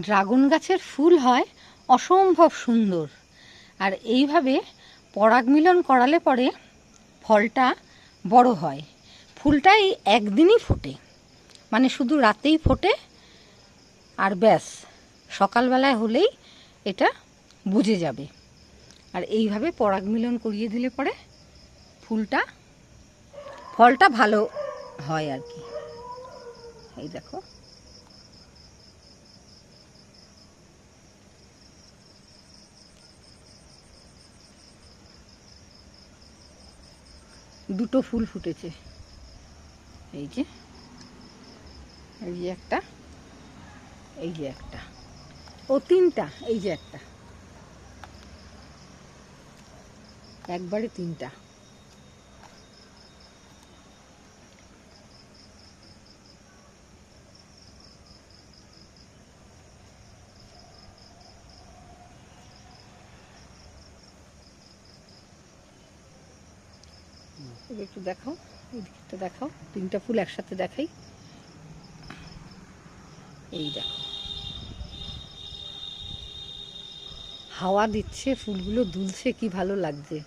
Dragon গাছের ফুল হয় অসম্ভব সুন্দর। আর এইভাবে পরাগ মিলন করালে পরে ফলটা বড় হয়। ফুলটা এই একদিনই ফোটে। মানে শুধু রাতেই ফোটে আর ব্যাস, সকালবেলায় হলেই এটা বুঝে যাবে। আর এইভাবে পরাগ মিলন করিয়ে দিলে পরে ফুলটা, ফলটা ভালো হয় আর কি। এই দেখো। দুটো ফুল ফুটেছে। এই যে এই যে একটা, এই যে একটা। ও, তিনটা, এই যে একটা। একবারে তিনটা। একটু দেখাও এই দিকটা দেখাও, তিনটা ফুল একসাথে দেখাই। এই দেখো। হাওয়া দিচ্ছে, ফুলগুলো দুলছে, কি ভালো লাগছে।